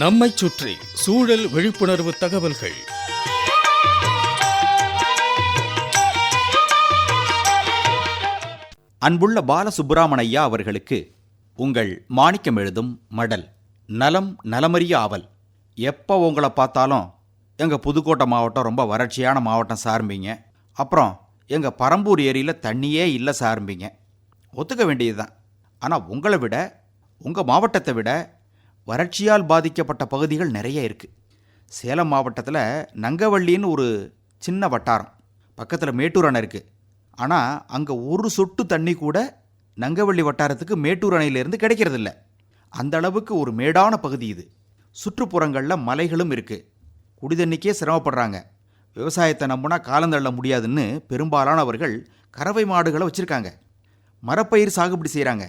நம்மைச் சுற்றி சூழல் விழிப்புணர்வு தகவல்கள். அன்புள்ள பாலசுப்பிராமணையா அவர்களுக்கு உங்கள் மாணிக்கம் எழுதும் மடல் நலம் நலமறிய ஆவல். எப்போ உங்களை பார்த்தாலும் எங்கள் புதுக்கோட்டை மாவட்டம் ரொம்ப வறட்சியான மாவட்டம் சார்பிங்க அப்புறம் எங்கள் பரம்பூர் ஏரியில் தண்ணியே இல்லை சார்பிங்க ஒத்துக்க வேண்டியதுதான். ஆனால் உங்களை விட உங்கள் மாவட்டத்தை விட வறட்சியால் பாதிக்கப்பட்ட பகுதிகள் நிறைய இருக்குது சேலம் மாவட்டத்தில் நங்கவள்ளின்னு ஒரு சின்ன வட்டாரம். பக்கத்தில் மேட்டூர் அணை இருக்குது ஆனால் அங்கே ஒரு சொட்டு தண்ணி கூட நங்கவள்ளி வட்டாரத்துக்கு மேட்டூர் அணையிலேருந்து கிடைக்கிறதில்ல. அந்த அளவுக்கு ஒரு மேடான பகுதி இது. சுற்றுப்புறங்களில் மலைகளும் இருக்குது குடிதண்ணிக்கே சிரமப்படுறாங்க. விவசாயத்தை நம்பினா காலந்தள்ள முடியாதுன்னு பெரும்பாலானவர்கள் கறவை மாடுகளை வச்சுருக்காங்க. மரப்பயிர் சாகுபடி செய்கிறாங்க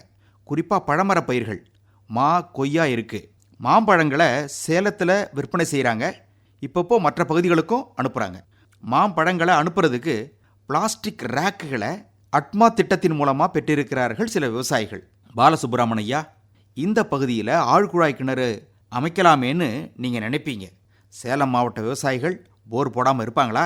குறிப்பாக பழமரப்பயிர்கள். மா கொய்யா இருக்குது மாம்பழங்களை சேலத்தில் விற்பனை செய்கிறாங்க இப்பப்போ மற்ற பகுதிகளுக்கும் அனுப்புகிறாங்க மாம்பழங்களை அனுப்புறதுக்கு பிளாஸ்டிக் ரேக்குகளை அட்மா திட்டத்தின் மூலமாக பெற்றிருக்கிறார்கள் சில விவசாயிகள். பாலசுப்ரமணியா இந்த பகுதியில் ஆழ்குழாய் கிணறு அமைக்கலாமேன்னு நீங்கள் நினைப்பீங்க. சேலம் மாவட்ட விவசாயிகள் போர் போடாமல் இருப்பாங்களா?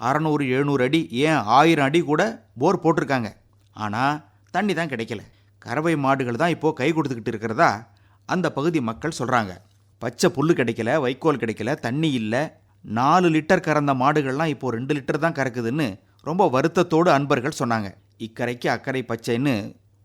அறநூறு எழுநூறு அடி ஏன் ஆயிரம் அடி கூட போர் போட்டிருக்காங்க. ஆனால் தண்ணி தான் கிடைக்கல. கறவை மாடுகள் தான் இப்போது கை கொடுத்துக்கிட்டு இருக்கிறதா? அந்த பகுதி மக்கள் சொல்கிறாங்க பச்சை புல் கிடைக்கல வைக்கோல் கிடைக்கல தண்ணி இல்லை. நாலு லிட்டர் கறந்த மாடுகள்லாம் இப்போது ரெண்டு லிட்டர் தான் கறக்குதுன்னு ரொம்ப வருத்தத்தோடு அன்பர்கள் சொன்னாங்க. இக்கரைக்கு அக்கறை பச்சைன்னு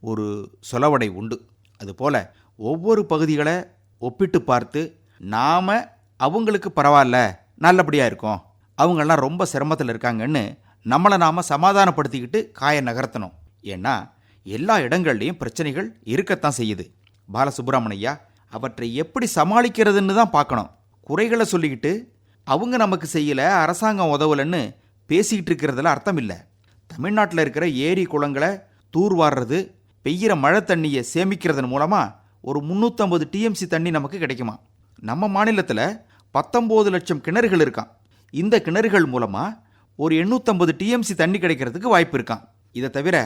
ஒரு சொலவடை உண்டு. அதுபோல் ஒவ்வொரு பகுதிகளை ஒப்பிட்டு பார்த்து நாம் அவங்களுக்கு பரவாயில்ல நல்லபடியாக இருக்கோம். அவங்கெல்லாம் ரொம்ப சிரமத்தில் இருக்காங்கன்னு நம்மளை நாம் சமாதானப்படுத்திக்கிட்டு காய நகர்த்தணும். ஏன்னா எல்லா இடங்கள்லையும் பிரச்சனைகள் இருக்கத்தான் செய்யுது. பாலசுப்ரமணியா அவற்றை எப்படி சமாளிக்கிறதுன்னு தான் பார்க்கணும். குறைகளை சொல்லிக்கிட்டு அவங்க நமக்கு செய்யல அரசாங்கம் உதவலைன்னு பேசிக்கிட்டு இருக்கிறதுல அர்த்தம் இல்லை தமிழ்நாட்டில் இருக்கிற ஏரி குளங்களை தூர்வாடுறது பெய்கிற மழை தண்ணியை சேமிக்கிறதன் மூலமாக ஒரு முந்நூற்றம்பது டிஎம்சி தண்ணி நமக்கு கிடைக்குமா? நம்ம மாநிலத்தில் பத்தொம்போது லட்சம் கிணறுகள் இருக்கான் இந்த கிணறுகள் மூலமாக ஒரு எண்ணூற்றம்பது டிஎம்சி தண்ணி கிடைக்கிறதுக்கு வாய்ப்பு இருக்கான் இதை தவிர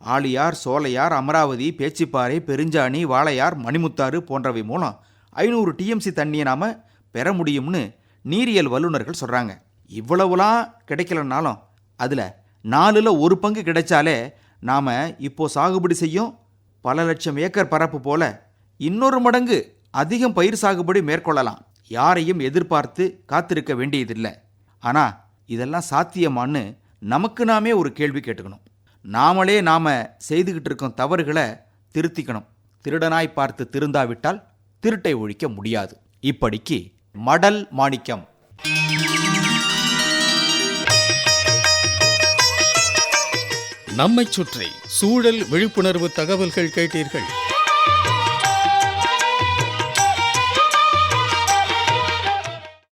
ஆழியார் சோலையார் அமராவதி பேச்சிப்பாறை பெருஞ்சாணி வாழையார் மணிமுத்தாறு போன்றவை மூலம் ஐநூறு டிஎம்சி தண்ணியை நாம் பெற முடியும்னு நீரியல் வல்லுநர்கள் சொல்கிறாங்க இவ்வளவுலாம் கிடைக்கலனாலும் அதில் நாலில் ஒரு பங்கு கிடைச்சாலே நாம் இப்போ சாகுபடி செய்யும் பல லட்சம் ஏக்கர் பரப்பு போல இன்னொரு மடங்கு அதிகம் பயிர் சாகுபடி மேற்கொள்ளலாம். யாரையும் எதிர்பார்த்து காத்திருக்க வேண்டியதில்லை. ஆனால் இதெல்லாம் சாத்தியமான்னு நமக்கு நாமே ஒரு கேள்வி கேட்டுக்கணும். நாமளே நாம செய்துகிட்டு இருக்கும் தவறுகளை திருத்திக்கணும். திருடனாய் பார்த்து திருந்தாவிட்டால் திருட்டை ஒழிக்க முடியாது. இப்படிக்கு மடல் மாணிக்கம். நம்மை சுற்றி சூழல் விழிப்புணர்வு தகவல்கள் கேட்டீர்கள்.